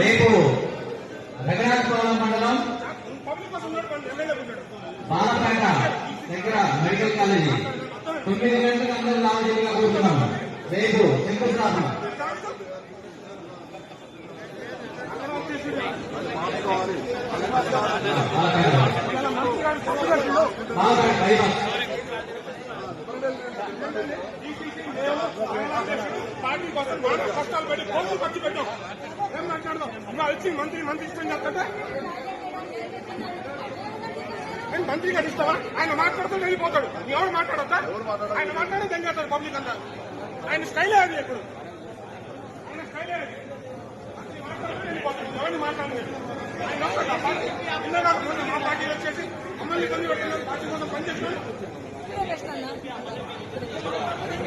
రేపు రఘునాథపురం మండలం బాలపేట దగ్గర మెడికల్ కాలేజీ. తొమ్మిది గంటలకు అందరూ రామజీవిగా కూర్చున్నాం. రేపు శంకుస్థాపన. బాలపేట. బైపాస్ పార్టీ కోసం నానా కష్టాలు పెట్టి కోర్టు ఖర్చు పెట్టాం ఏం మాట్లాడదాం? ఇంకా వచ్చి మంత్రి మంత్రి ఇష్టం చెప్తుంటే నేను మంత్రి గారు ఇస్తావా ఆయన మాట్లాడుతూ వెళ్ళిపోతాడు ఎవరు మాట్లాడతా ఆయన మాట్లాడే తెంగేస్తాడు పబ్లిక్ అంతా ఆయన స్టైలే అది ఇప్పుడు ఆయన స్టైల్ అది వెళ్ళిపోతాడు ఎవరిని మాట్లాడలేదు ఆయన ఒక్కడు మా వచ్చేసి మమ్మల్ని ఇబ్బంది పెట్టిన పార్టీ కోసం